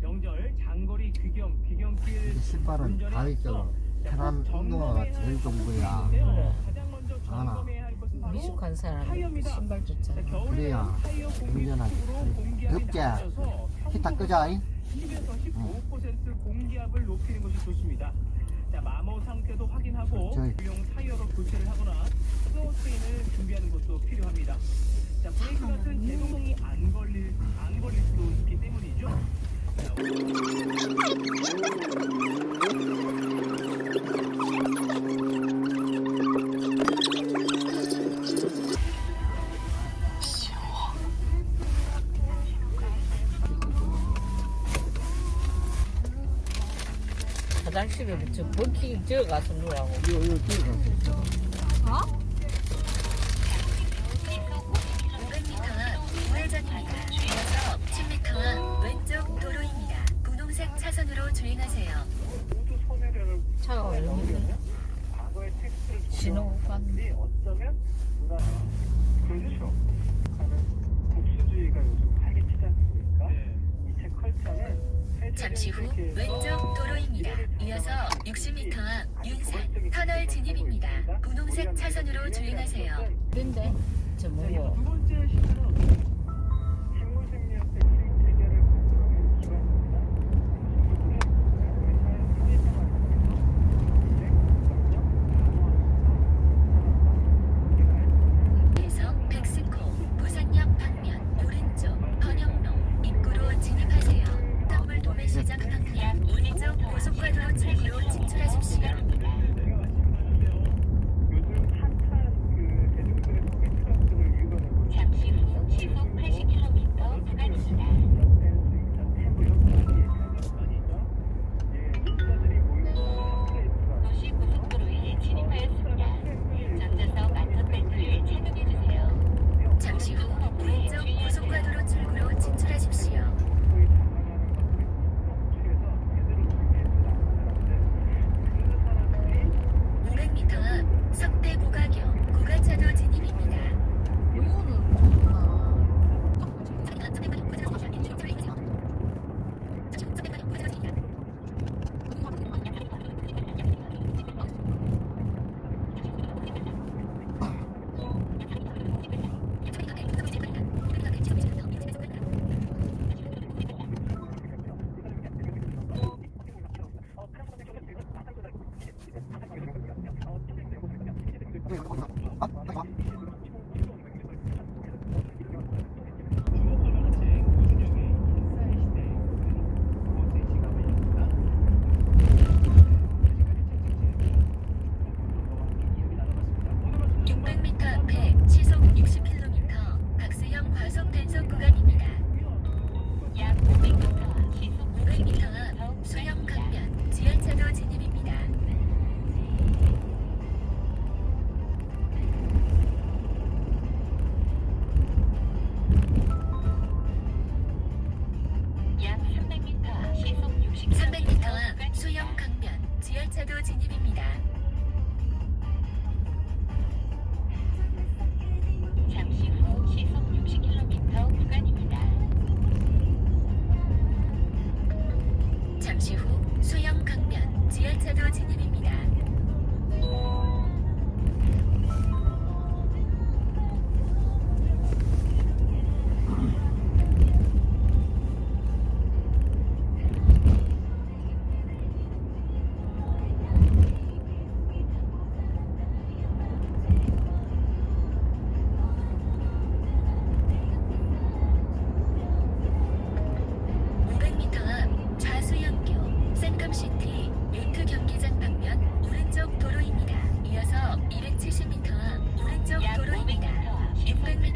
명절, 신발은 운전에 편한 운동화가 제일 좋은거야. 알아. 네. 미숙한 사람 신발 좋잖아. 그래야 운전하기. 덥게 히타 끄자잉. 10에서 15% 공기압을 높이는 것이 좋습니다. 자, 마모 상태도 확인하고 유용 타이어로 교체를 하거나 스노우트레인을 준비하는 것도 필요합니다. 자, 브레이크는 제동이 안 걸릴 안 걸릴 수 있기 때문이죠. 화장실에 저 번킹 저어 가서 누라고. 거죠. 어? 就是。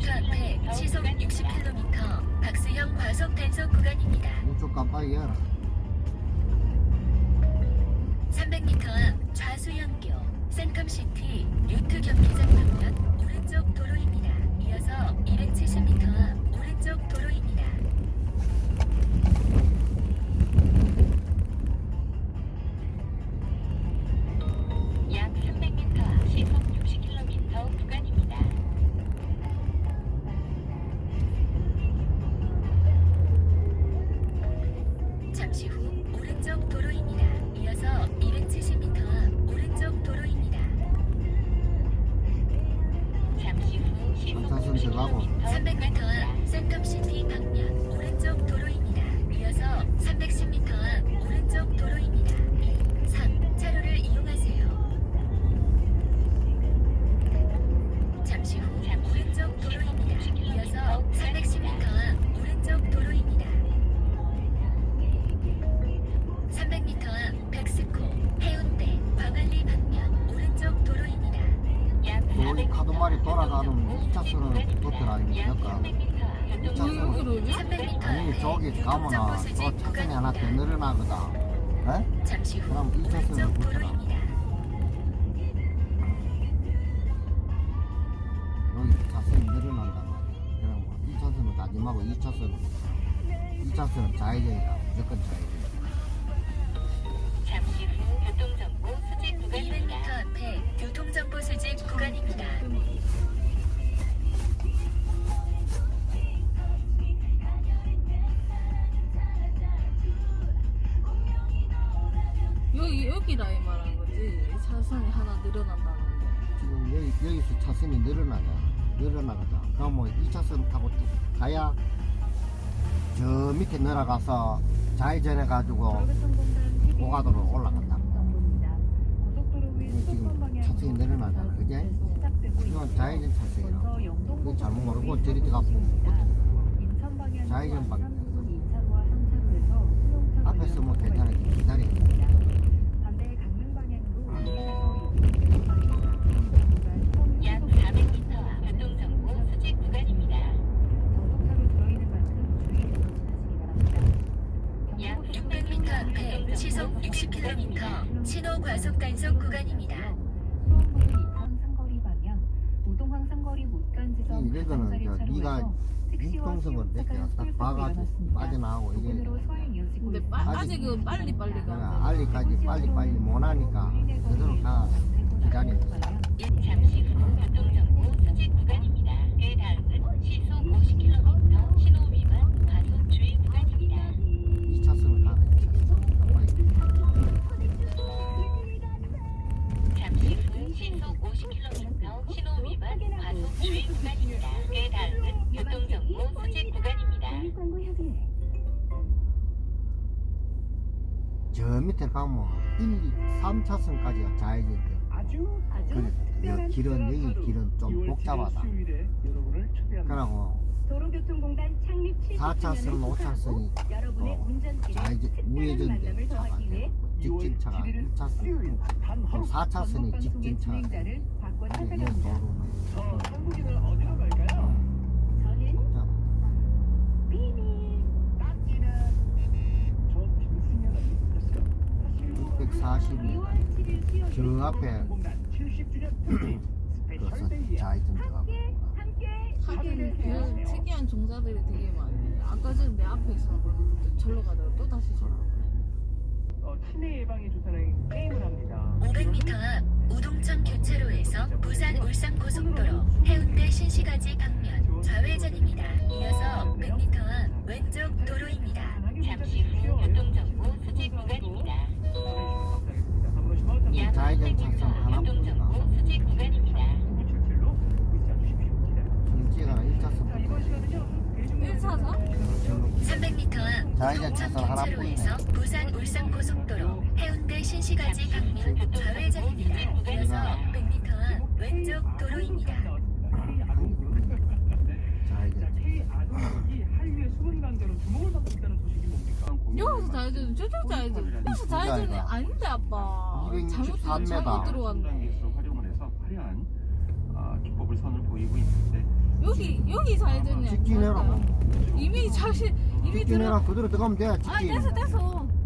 앞에 시속 60km 박수형 과속 단속 경기장 방면 오른쪽 도로입니다. 이어서 270m 오른쪽 도로입니다. 삼차선 2차선은 좌회전이다 무조건 좌회전 잠시 후 교통정보 수집 구간입니다. 200m 앞에 교통정보 수집 구간입니다. 여기 여기라 이 말한 거지. 차선이 하나 늘어난다는 거. 지금 여기, 여기서 차선이 늘어나냐 늘어나거든 그럼 뭐 2차선 타고 쭉 가야 저 밑에 내려가서 좌회전 해 가지고 고가도로 올라간다. 지금 차선이 늘어나잖아 그게 이건 좌회전 차선이라고 그거 잘못 모르고 저리 들어가 보면 좌회전 방향 앞에 서면 괜찮아 기다려 약 단속 구간입니다. 이래서는 저 네가 육동성을 이렇게 딱 봐가지고 빠져나오고 이게 근데 빠, 아직 은 빨리 빨리 그냥 가. 알리까지 빨리 빨리 못하니까 그대로 가 기다려 잠시 후 교통정보 수집 구간입니다. 그 다음은 시속 50km 신호 주의 구간입니다. 그 다음은 교통정보 수집 구간입니다. 저 밑에 가면 1, 2, 3차선까지가 좌회전돼 아주 그래 여 길은 여기 길은 좀 복잡하다. 그러고 도로교통공단 창립 4차선, 5차선이 여러분의 어, 운전길에 좌회전 우회전돼 차가 위해 직진차가 1차선 또 4차선이 직진차가 돼주 행자를 바꿔 이게 찾아갑니다. 도로는 저 한국인은 어디로 갈까요? 저는 복잡 비밀 딱지는 저 김승현 아니겠어요? 640m 2월 7일 수요일 저 앞에 공단 70주년 특집 스페셜 그래서 데이야. 좌회전 들어가고 함께 하긴 그 특이한 종사들이 되게 많네. 아까 전에 내 앞에 있었는데 절로 가다가 또 다시 절로 가 네. 어, 치매 예방에 좋다는 게임을 합니다. 500m 앞 우동천 교차로에서 부산 울산 고속도로 해운대 신시가지 방면 좌회전입니다. 이어서 100m 앞 왼쪽 도로입니다. 잠시 후 교통정보 수집 구간입니다. 약 좌회전 300m 차선 앞 하나 교통정보 수집 구간입니다. 9977로 문자 주십시오. 정지가 1차선 자, 이번 시간은요. 대중 1차선? 300m 앞 우동천 차선 하나 교차로에서 울산 고속도로 해운대 신시가지 방면 좌회전입니다. 이어서 100m 앞 왼쪽 도로입니다. 좌회전 K 아동이 한류의 숨은 강자로 주목을 받고 있다는 소식이 뭡니까? 여기서 좌회전, 저쪽 좌회전. 여기서 좌회전이 아닌데 아빠. 263m. 잘못 잘못 들어왔네. 기술을 활용을 해서 화려한 아, 기법을 선을 보이고 있는데 여기 여기 좌회전이 직진해라 아니야. 이미 자신 이미 들어. 직진해라 그대로 들어가면 돼 아 직진 됐어 됐어.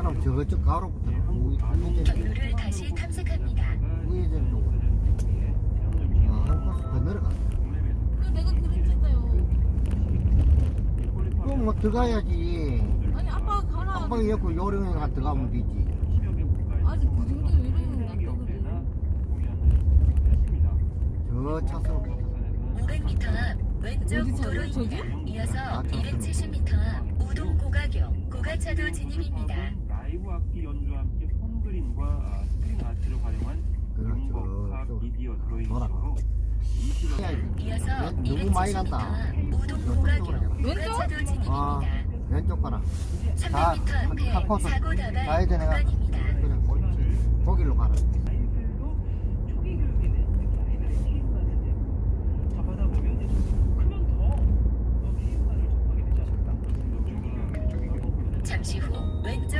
그럼 저쪽 가로부터 경로를 다시 탐색합니다. 뭐 들어가야지. 아니 아빠가 가라. 아빠가 이렇고 요령에 가 들어가면 되지. 아직 그 정도 요령은 갔다거든요 저 차서 500m 앞 왼쪽 도로 이어서 아, 270m 앞 우동 고가경 고가차도 진입입니다. 라이브 악기 연주와 함께 손 그림과 아, 스크린 아트를 활용한 음악학 미디어 드로잉식으로 이어서 너무 많이 간다. 모동 고가교 왼쪽 아, 진입입니다. 왼쪽 봐라. 다, 300m 앞에 다 포스. 사고 다발 가야 되네. 구간입니다. 그래, 거기로 가라.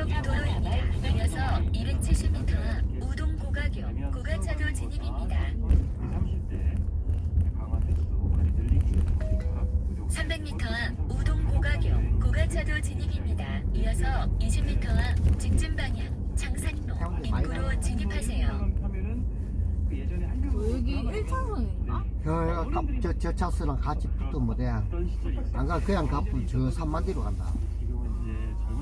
고속도로입니다. 이어서 270m 우동 고가교 고가차도 진입입니다. 300m 우동 고가교 고가차도 진입입니다. 이어서 20m 직진 방향 장산로 입구로 진입하세요. 여기 1차선인가? 저, 저, 저 차스랑 같이 붙으면 돼. 안가 그냥 가면 저 산만대로 간다.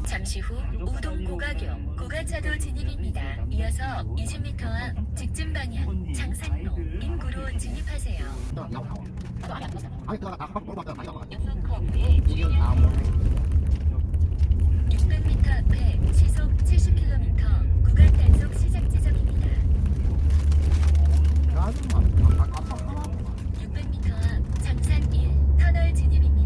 잠시 후 우동고가교 고가차도 진입입니다. 이어서 20m 앞 직진 방향 창산로 인구로 진입하세요. 아, 아, 아, 아, 아, 아, 아, 아, 아, 600m 앞 장산 1 터널 진입입니다.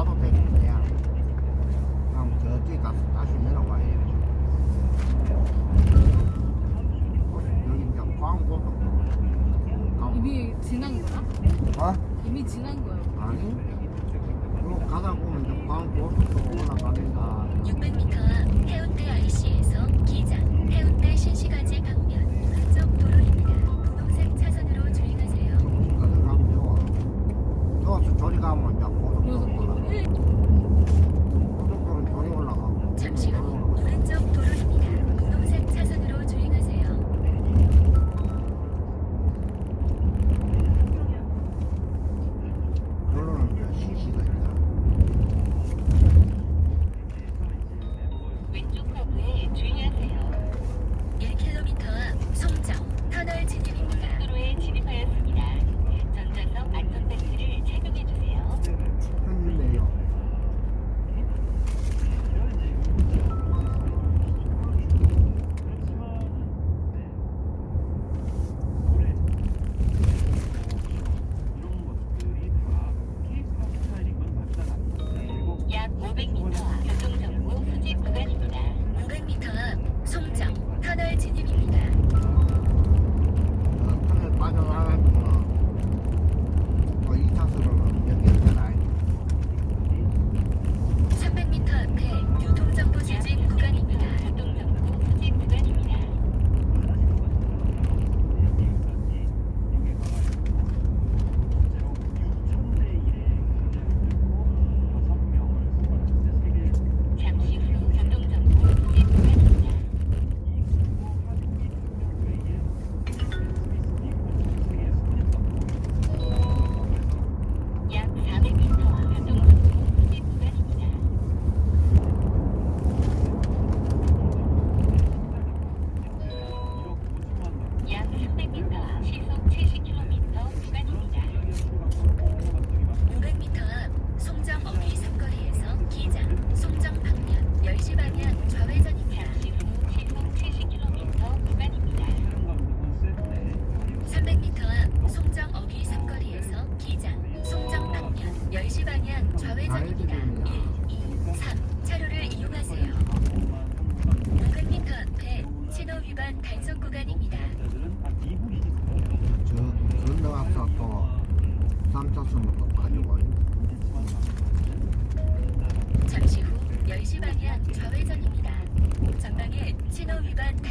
가도 되겠어요. 그럼 저쪽에 뭐 가서 다시 내려와야 돼. 여기 이제 광고도 이미 지난 거야? 어? 이미 지난 거야. 아니? 그럼 가다 보면 이제 광고도 올라가니까.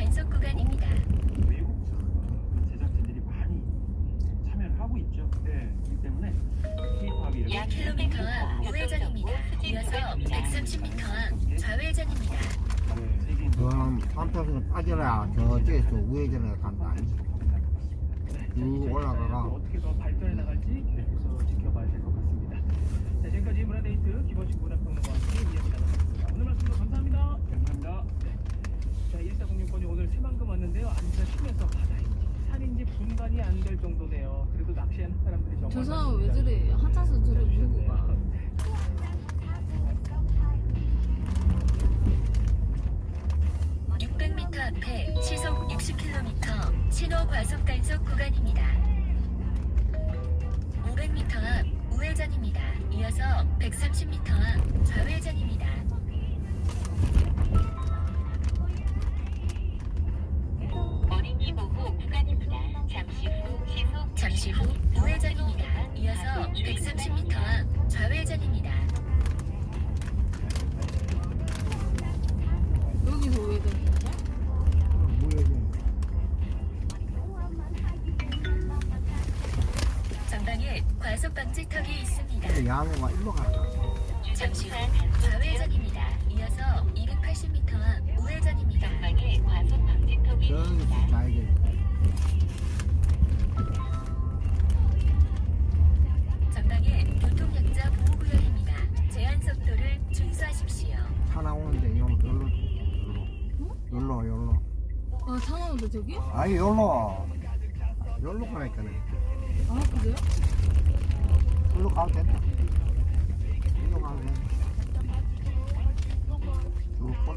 단속 구간입니다. 외국차 제작진들이 많이 참여를 하고 있죠. 네, 이 때문에 약 킬로미터 우회전입니다. 이어서 130m 좌회전입니다. 네, 그럼 선택은 빠져라. 저쪽에서 우회전을 간다. 네, 쭉 올라가라. 어떻게 더 발전해 나갈지 계속해서 지켜봐야 될 것 같습니다. 자 지금까지 문화데이트 김원식 문화평론가와 함께 이야기 나눠봤습니다. 오늘 말씀도 감사합니다. 감사합니다. 네. 자, 1406번이 오늘 새만금 왔는데요. 앉아 쉬면서 바다인지 산인지 분간이 안 될 정도네요. 그래도 낚시하는 사람들이 정말 저 사람 왜 저래 한 차선 저래 물고 가 600m 앞에 시속 60km 신호 과속 단속 구간입니다. 500m 앞 우회전입니다. 이어서 130m 앞 좌회전입니다. 아이 여기로. 여기로 가니까는. 아 그래요? 여기로 가도 된다. 여기로 가도 된다. 쭉저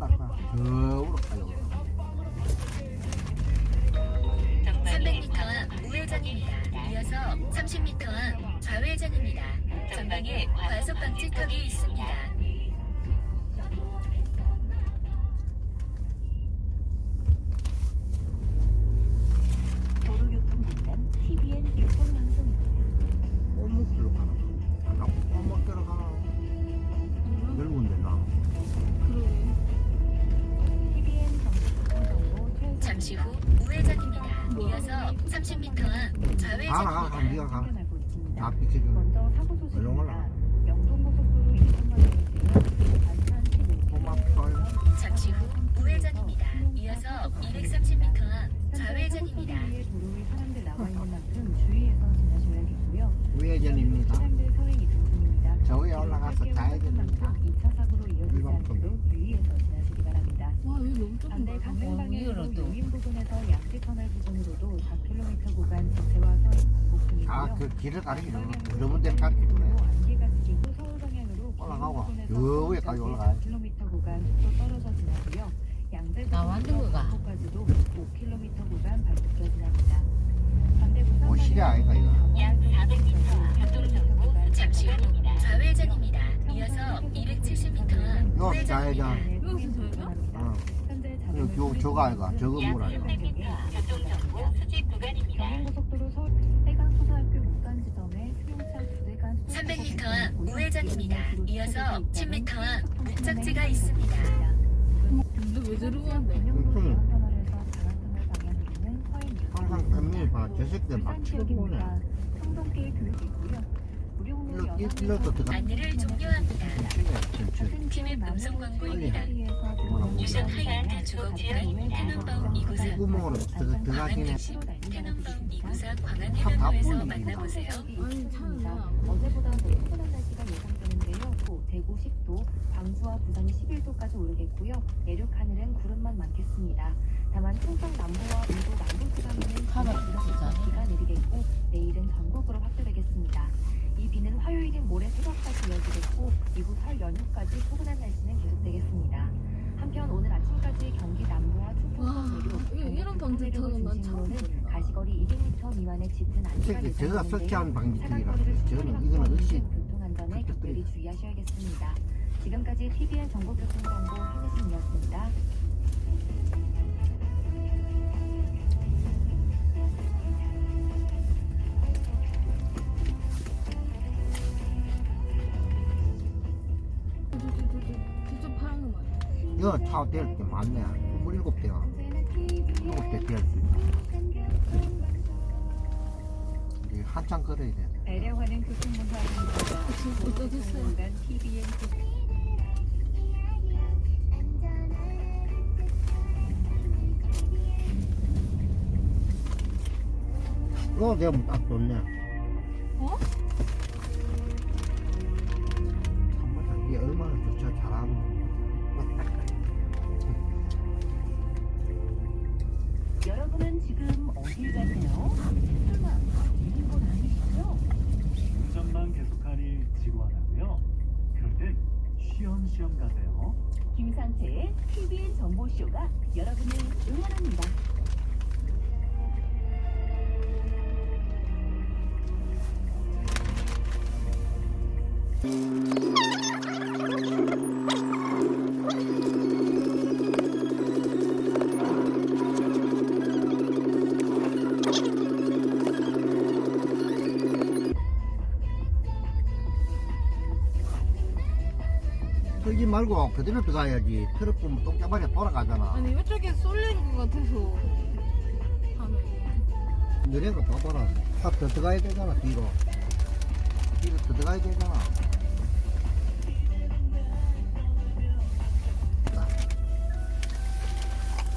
용인 부근에서 양지 터널 부근으로도 4km 구간 정체와 서행 반복 중이고요. 아 그 길을 가리키는 여러 군데를 가리키네 안개가 지고 서울 방향으로 올라가고, 부근에서 저 위에까지 올라가요. 4km 구간 속도 떨어져 지나고요. 양재 나 만든 거가. 부근까지도 5km 구간 발급져 지납니다. 반대 부산 뭐 아이가, 이거? 약 400m 교통정보 잠시 후 좌회전입니다. 이어서 270m 여기서 저희가? 어 요, 요 저거 아이가 저거 약 뭐라 이거 300m 교통정보 수집 구간입니다. 경인고속도로 서울 해강 초등학교 목간 지점에 승용차 두 대간 300m 앞 우회전입니다. 이어서 10m 앞 목적지가 있습니다. 근데 왜 저러고 한대? 항상 팬미를 봐저 새끼들 막 치고 보네 성동길 교육이고요. 일로 일로도 들어가 안내를 종료합니다. 전체 팀의 음성 광고입니다. 유선 하이안타 주거 구간 태남바움 294 구멍으로 들어- 들어가긴 해 태남바움 294 광안 해변로에서 만나보세요. 아니 차는 그냥 어제보다 더 포근한 날씨가 예상되는데요. 또 대구 10도, 광주와 부산이 11도까지 오르겠고요. 내륙 하늘은 구름만 많겠습니다. 다만 충청 남부와 일부 남부 지방에는 비가 내리겠고 내일은 전국으로 확대되겠습니다. 이 비는 화요일인 모레 새벽까지 이어지겠고 이후 설 연휴까지 포근한 날씨는 계속되겠습니다. 한편 오늘 아침까지 경기 남부와 와 충청권 내륙, 이런 방지 타는 난 처음 본다 가시거리 200m 미만의 짙은 이 안개가 저가 예상되는데요. 설치한 방지턱이라 사각거리를 저는 이거는 의식 교통안전에 각별히 주의하셔야겠습니다. 지금까지 TVN 정보교통정보 한혜진이었습니다. 아홉 대일 때 맞네. 스물일곱 대요. 일곱 대 대일 때. 이게 한참 걸어야 돼. 애려하는 교통문화는 어떠셨어요? TVN 어, 내가 딱 좋네. 틀지 말고 그대로 들어가야지. 트럭 보면 똥짜발이 돌아가잖아. 아니 이쪽에 쏠리는 것 같아서 느린 거 봐봐라. 팍더 들어가야 되잖아, 뒤로. 뒤로 더 들어가야 되잖아.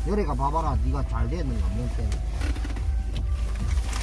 자. 요래가 봐봐라. 네가 잘 되는 거, 면 때문에.